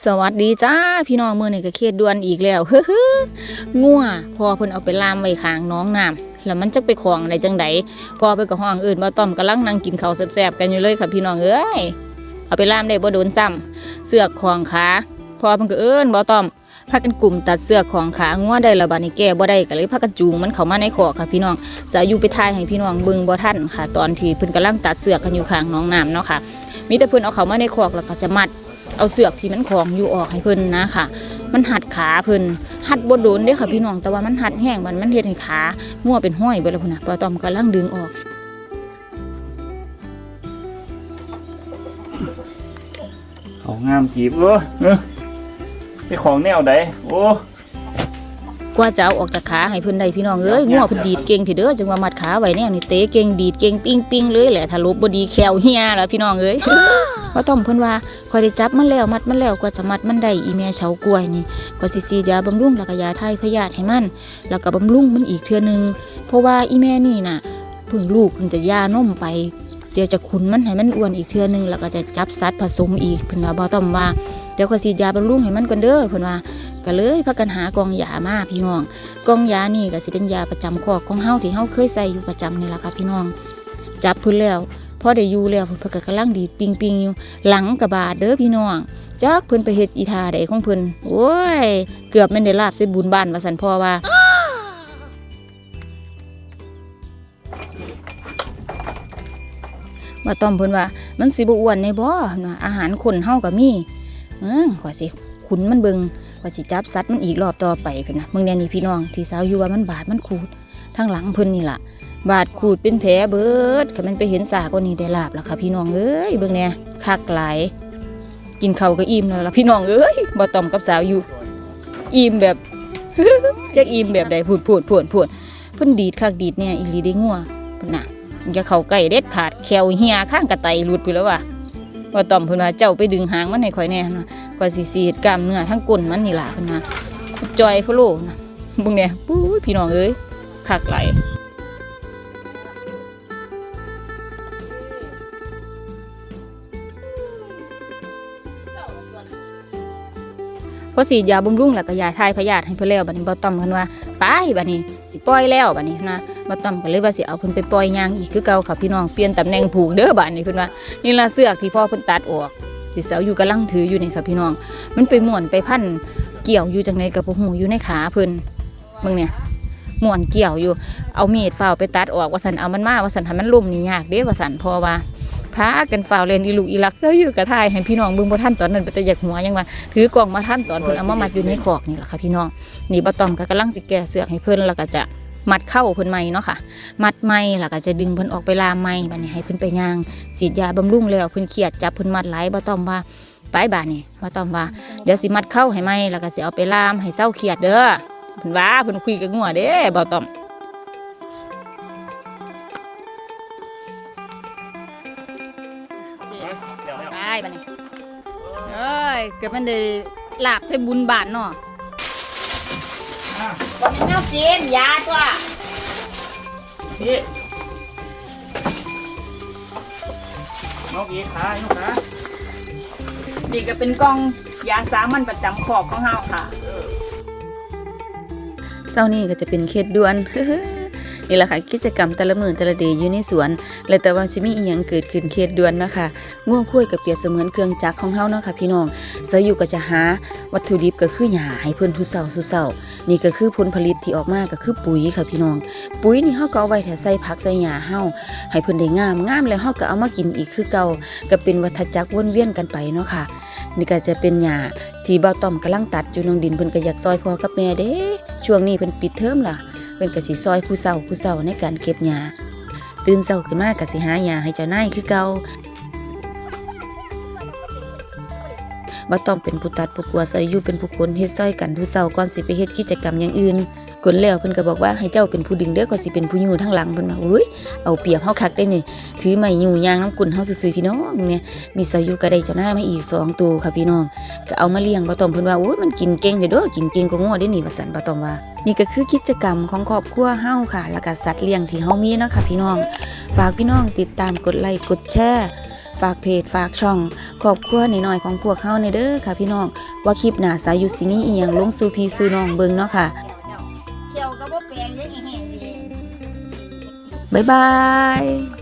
สวัสดีจ้าพี่น้องมือนี่ก็เครียดด่วนอีกแล้วเฮ้องัวพอเพิ่นเอาไปล่ามไว้ข้างน้องน้ำแล้วมันจะไปของได้จังไดพอไปกับห้องอื่นบ่ต้อมกำลังนั่งกินข้าวแซ่บๆกันอยู่เลยค่ะพี่น้องเอ้ยเอาไปล่ามได้บ่โดนซ้ำเสือกของขาพอเพิ่นก็เอิ้นบ่ต้อมพากันกลุ่มตัดเสื้อของขางัวได้แล้วบัดนี้แก้บ่ได้ก็เลยพากันจูงมันเข้ามาในคอกค่ะพี่น้องสาอยู่ไปทายให้พี่น้องเบิ่งบ่ทันค่ะ ตอนที่เพิ่นกำลังตัดเสื้อกันอยู่ข้างน้องน้ำเนาะค่ะมีแต่เพิ่นเอาเข้ามาในคอกแล้วก็จะมัด เอาเสือกที่มันของอยู่ออกให้เพิ่นนะค่ะ มันหัดขาเพิ่นหัดบดโดนเด้ค่ะพี่น้องแต่ว่ามันหัดแห้งมันมันเฮ็ดให้ขามั่วเป็นห้อยเบิดแล้วพุ่นน่ะปอตอมกำลังดึงออกของงามจีบเออเออไปของแนวใดโอ้ กว่าจะเอาออกจากขาให้เพิ่นได้พี่น้องเอ้ยยากๆงัวเพิ่นดีดเก่งทีเด้อจังว่ามัดขาไว้แน่นี่เตะเก่งดีดเก่งปิ้งปิ้งเลยแหละถ้าลบบ่ดีแขวเหียแล้วพี่น้องเอ้ยว่าต้อมเพิ่นว่าคอยได้จับมันแล้วมัดมันแล้วกว่าจะมัดมันได้อีแม่เฉากล้วยนี่ก็สิฉีดยาบำรุงแล้วก็ยาทายพยาธิให้มัน แล้วก็บำรุงมันอีกเทื่อนึงเพราะว่าอีแม่นี่น่ะเพิ่งลูกเพิ่งจะย่านมไปเดี๋ยวจะขุนมันให้มันอ้วนอีกเทื่อนึงแล้วก็จะจับสัตว์ผสมอีกเพิ่นว่าบ่ต้อมว่าเดี๋ยวขอยฉีดยาบำรุงให้มันก่อนเด้อเพิ่นว่า ก็เลยพากันหากองยามาพี่น้องกองยานี่ก็สิเป็นยาประจำคอกของเฮาที่เฮาเคยใส่อยู่ประจำนี่ล่ะค่ะพี่น้อง จับเพิ่นแล้วพอได้อยู่แล้วเพิ่นก็กำลังดีดปิงปิงๆอยู่หลังกระบาดเด้อพี่น้องจักเพิ่นไปเฮ็ดอีทาใดของเพิ่นโอ้ย เกือบแม่นได้ลาบใส่บุญบ้านว่าซั่นพ่อว่าว่าต้อมเพิ่นว่า มันสิบ่อ้วนในบ่อาหารคนเฮาก็มีเอิ้งขอยสิขุนมันเบิง ว่าสิจับสัตว์มันอีกรอบต่อไปเพิ่นนะเมืองแนนี่พี่น้องที่สาวอยู่ว่ามันบาดมันขูดทางหลังเพิ่นนี่ล่ะ บาดขูดเป็นแผลเบิดคันมันไปเห็นสากว่านี้ได้ลาบแล้วค่ะพี่น้องเอ้ยเบิ่งแน่คักหลาย กินเข้าก็อิ่มแล้วล่ะพี่น้องเอ้ยบ่ต้อมกับสาวอยู่ อิ่มแบบจักอิ่มแบบใดพูดพูดพูดพูดเพิ่นดีดคักดีดเนี่ยอีหลีได้งัวเพิ่นน่ะอย่าเข้าใกล้เด็ดขาดแควเหียข้างกระไตหลุดไปแล้วว่ะว่าต้อมเพิ่นว่าเจ้าไปดึงหางมันให้ข่อยแน่นะ ข่อยสิสีดกล้ามเนื้อทั้งก้นมันนี่ล่ะเพิ่นว่าจอยพะโลนะบิ่งเนี่ยปุ้ยพี่น้องเอ้ยคักไหลพอสียาบำรุงแล้วก็ยาทายพยาธิให้เพิ่นแล้วบัดนี้บ่ต้อมเพิ่นว่าไปบัดนี้สิปล่อยแล้วบัดนี้นะบ่ต้อมก็เลยว่าสิเอาเพิ่นไปปล่อยย่างอีกคือเก่าค่ะพี่น้องเปลี่ยนตำแหน่งผูกเด้อบัดนี้เพิ่นว่านี่ล่ะเสือกที่พ่อเพิ่นตัดออก ที่เสาอยู่กำลังถืออยู่นี่ค่ะพี่น้อง มันไปม่วนไปพันเกี่ยวอยู่จังไดกับบ่ฮู้อยู่ในขาเพิ่นเบิ่งเนี่ยม่วนเกี่ยวอยู่ เอามีดฝ้าวไปตัดออกว่าซั่นเอามันมาว่าซั่นให้มันลุ่มนี่ยากเด้ว่าซั่นพราะว่าพากันฝ้าวเล่นอีลูกอีลักเซาอยู่กระทายให้พี่น้องเบิ่งบ่ทันตอนนั้นแต่อยากหัวยังว่าถือกล่องมาท่านตอนเพิ่นเอามามัดอยู่ในคอกนี่แหละค่ะพี่น้องนี่บะตอมก็กำลังสิแก่เสือกให้เพิ่นแล้วก็จะ มัดเข้าเพิ่นใหม่เนาะค่ะ มัดใหม่แล้วก็จะดึงเพิ่นออกไปลามใหม่บัดนี้ให้เพิ่นไปย่างฉีดยาบำรุงแล้วเพิ่นเครียดจับเพิ่นมัดหลายบะตอมว่าไปบาดนี่บะตอมว่า เดี๋ยวสิมัดเข้าให้ใหม่แล้วก็สิเอาไปลามให้เศร้าเครียดเด้อเพิ่นว่าเพิ่นคุยกับงัวเด้บะตอมไปบัดนี้เอ้ยเกือบมันได้ลาบใส่บุญบาทเนาะ บ่มีแนวกินยาตัวพี่นกอีขาอีนกขานี่ก็เป็นกล่องยาสามัญประจำขอบของเฮาค่ะเช้านี้ก็จะเป็นเขตด่วน นี่แหละค่ะกิจกรรมแต่ละมือแต่ละเดย์อยู่ในสวน และแต่ว่าสิมีอีหยังเกิดขึ้นเขตด่วนเนาะคะง่วงคุ้ยกับเปรียบเสมือนเครื่องจักรของเฮาเนาะค่ะพี่น้องเสาอยู่ก็จะหาวัตถุดิบก็คือหญ้าให้เพิ่นทุเช้าทุเช้านี่ก็คือผลผลิตที่ออกมาก็คือปุ๋ยค่ะพี่น้อง ปุ๋ยนี่เฮาก็เอาไว้แถใส่ผักใส่หญ้าเฮาให้เพิ่นได้งามงามแล้วเฮาก็เอามากินอีกคือเก่าก็เป็นวัฏจักรวนเวียนกันไปเนาะค่ะนี่ก็จะเป็นหญ้าที่เบาต้อมกำลังตัดอยู่น้องดินเพิ่นก็อยากซอยพอกับแม่เด้ ช่วงนี้เพิ่นปิดเทอมล่ะ พิ่นก็สิซอยผู้เฒ่าผู้เฒ่าในการเก็บหญ้าตื่นเสาขึ้นมาก็สิหาหญ้าให้เจ้านายคือเก่าบ่ต้องเป็นผู้ตัดผู้กลัวซอยอยู่เป็นผู้คนเฮ็ดซอยกันทุกเสาก่อนสิไปเฮ็ดกิจกรรมอย่างอื่น กนแล้วเพิ่นก็บอกว่าให้เจ้าเป็นผู้ดึงเด้อก็สิเป็นผู้อยู่ทางหลังเพิ่นว่าอุ้ยเอาเปรียบเฮาคักได้นี่ถือไม้อยู่ยางน้ำกุ่นเฮาซื่อๆพี่น้องเนี่ยมีซอยอยู่ก็ได้เจ้านายมาอีกสองตัวค่ะพี่น้องก็เอามาเลี้ยงบ่ต้อมเพิ่นว่าโอ้ยมันกินเก่งเด้อกินเก่งกว่างัวเด้นี่ว่าซั่นบ่ต้อมว่า นี่ก็คือกิจกรรมของครอบครัวเฮาค่ะ แล้วก็สัตว์เลี้ยงที่เฮามีเนาะค่ะพี่น้อง ฝากพี่น้องติดตามกดไลค์กดแชร์ฝากเพจฝากช่องครอบครัวน้อยๆของพวกเฮาในเด้อค่ะพี่น้องว่าคลิปหน้าสายุสิมีอีหยังลงสู่พี่สู่น้องเบิ่งเนาะค่ะ เกี่